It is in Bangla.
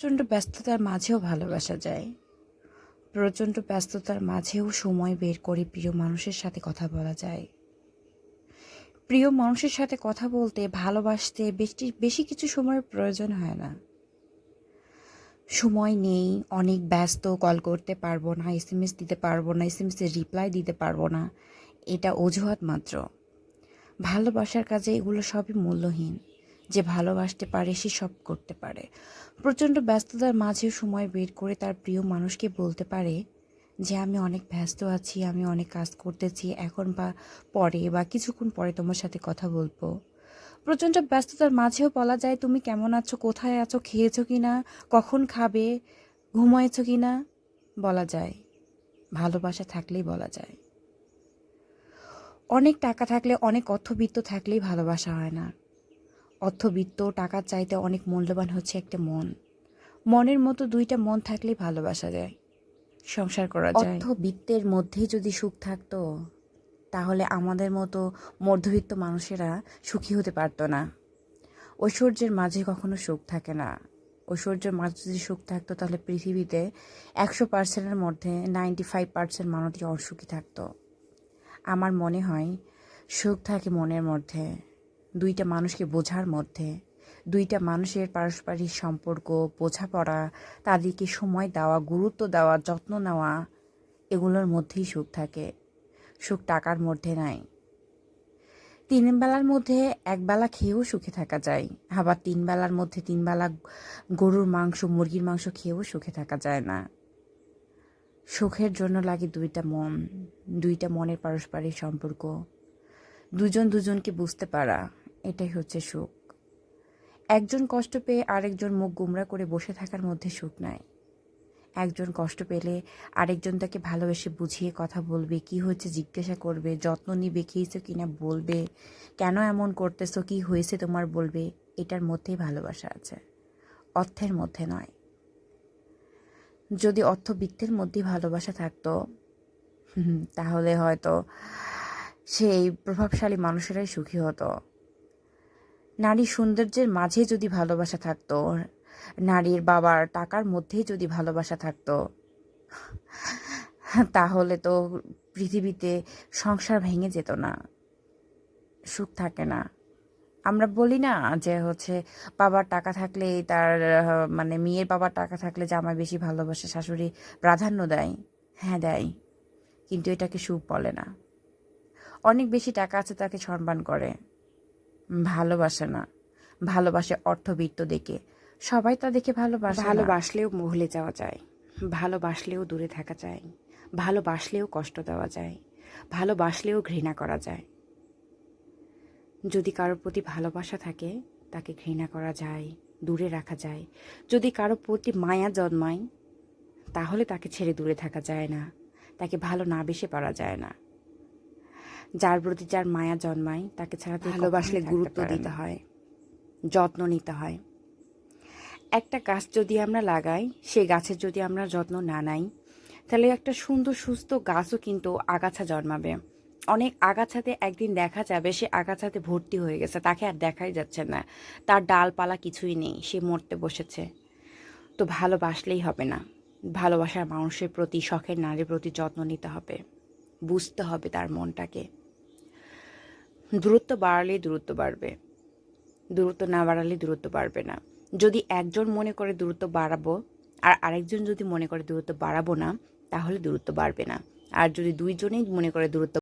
প্রচণ্ড ব্যস্ততার মাঝেও ভালোবাসা যায়। প্রচণ্ড ব্যস্ততার মাঝেও সময় বের করে প্রিয় মানুষের সাথে কথা বলা যায়। প্রিয় মানুষের সাথে কথা বলতে, ভালোবাসতে বেশি বেশি কিছু সময়ের প্রয়োজন হয় না। সময় নেই, অনেক ব্যস্ত, কল করতে পারব না এস এম এস দিতে পারব না এস এম এসের রিপ্লাই দিতে পারব না, এটা অজুহাত মাত্র। ভালোবাসার কাজে এগুলো সবই মূল্যহীন। যে ভালোবাসতে পারে, সে সব করতে পারে। প্রচণ্ড ব্যস্ততার মাঝেও সময় বের করে তার প্রিয় মানুষকে বলতে পারে যে, আমি অনেক ব্যস্ত আছি, আমি অনেক কাজ করতেছি, এখন বা পরে বা কিছুক্ষণ পরে তোমার সাথে কথা বলব। প্রচণ্ড ব্যস্ততার মাঝেও বলা যায়, তুমি কেমন আছো? কোথায় আছো? খেয়েছো কি না? কখন খাবে? ঘুমাইছো কি না? বলা যায়। ভালোবাসা থাকলেই বলা যায়। অনেক টাকা থাকলে, অনেক অর্থবিত্ত থাকলেই ভালোবাসা হয় না। অর্থবিত্ত, টাকার চাইতে অনেক মূল্যবান হচ্ছে একটা মন। মনের মতো দুইটা মন থাকলেই ভালোবাসা যায়, সংসার করা যায়। অর্থবিত্তের মধ্যেই যদি সুখ থাকতো, তাহলে আমাদের মতো মধ্যবিত্ত মানুষেরা সুখী হতে পারতো না। ঐশ্বর্যের মাঝে কখনো সুখ থাকে না। ঐশ্বর্যের মাঝে যদি সুখ থাকতো, তাহলে পৃথিবীতে একশো পার্সেন্টের মধ্যে নাইনটি ফাইভ পার্সেন্ট মানুষই অসুখী থাকতো। আমার মনে হয়, সুখ থাকে মনের মধ্যে। দুইটা মানুষকে বোঝার মধ্যে, দুইটা মানুষের পারস্পরিক সম্পর্ক, বোঝাপড়া, তাদেরকে সময় দেওয়া, গুরুত্ব দেওয়া, যত্ন নেওয়া, এগুলোর মধ্যেই সুখ থাকে। সুখ টাকার মধ্যে নাই। তিন বেলার মধ্যে এক বেলা খেয়েও সুখে থাকা যায়। আবার তিন বেলার মধ্যে তিন বেলা গরুর মাংস, মুরগির মাংস খেয়েও সুখে থাকা যায় না। সুখের জন্য লাগে দুইটা মন, দুইটা মনের পারস্পরিক সম্পর্ক। দুজন দুজনকে বুঝতে পারা। এটাই হচ্ছে সুখ। একজন কষ্ট পেয়ে আরেকজন মুখ গুমরা করে বসে থাকার মধ্যে সুখ নাই। একজন কষ্ট পেলে আরেকজন তাকে ভালোবেসে বুঝিয়ে কথা বলবে, কি হয়েছে জিজ্ঞাসা করবে, যত্ন নিবে, খেয়েছো কি না বলবে, কেন এমন করতেছো, কি হয়েছে তোমার বলবে, এটার মধ্যেই ভালোবাসা আছে। অর্থের মধ্যে নয়। যদি অর্থ অর্থবিত্তের মধ্যেই ভালোবাসা থাকতো, তাহলে হয়তো সেই প্রভাবশালী মানুষেরাই সুখী হতো। নারী সৌন্দর্যের মাঝে যদি ভালোবাসা থাকতো, নারীর বাবার টাকার মধ্যেই যদি ভালোবাসা থাকতো, তাহলে তো পৃথিবীতে সংসার ভেঙে যেত না, সুখ থাকে না। আমরা বলি না যে হচ্ছে বাবার টাকা থাকলে তার মানে মেয়ের বাবার টাকা থাকলে জামাই বেশি ভালোবাসে, শাশুড়ি প্রাধান্য দেয়। হ্যাঁ দেয়। কিন্তু এটাকে সুখ বলে না। অনেক বেশি টাকা আছে তাকে সম্মান করে। ভালোবাসে না। ভালোবাসে অর্থবিত্ত দেখে। সবাই তা দেখে ভালোবাসে ভালোবাসলেও মহলে যাওয়া যায়। ভালোবাসলেও দূরে থাকা যায়। ভালোবাসলেও কষ্ট দেওয়া যায়। ভালোবাসলেও ঘৃণা করা যায়। যদি কারোর প্রতি ভালোবাসা থাকে, তাকে ঘৃণা করা যায়, দূরে রাখা যায়। যদি কারোর প্রতি মায়া জন্মায়, তাহলে তাকে ছেড়ে দূরে থাকা যায় না। তাকে ভালো না বেসে পারা যায় না। যার প্রতি যার মায়া জন্মায় তাকে ছাড়া ভালোবাসলে গুরুত্ব দিতে হয় যত্ন নিতে হয়। একটা গাছ যদি আমরা লাগাই সেই গাছের যদি আমরা যত্ন না নাই তাহলে একটা সুন্দর সুস্থ গাছও কিন্তু আগাছা জন্মাবে। অনেক আগাছাতে একদিন দেখা যাবে সে আগাছাতে ভর্তি হয়ে গেছে তাকে আর দেখাই যাচ্ছে না। তার ডালপালা কিছুই নেই সে মরতে বসেছে। তো ভালোবাসলেই হবে না। ভালোবাসার মানুষের প্রতি শখের নারীর প্রতি যত্ন নিতে হবে। বুঝতে হবে তার মনটাকে। দূরত্ব বাড়ালেই দূরত্ব বাড়বে। দূরত্ব না বাড়ালে দূরত্ব বাড়বে না। যদি একজন মনে করে দূরত্ব বাড়াবো, আর আরেকজন যদি মনে করে দূরত্ব বাড়াবো না, তাহলে দূরত্ব বাড়বে না। আর যদি দুইজনেই মনে করে দূরত্ব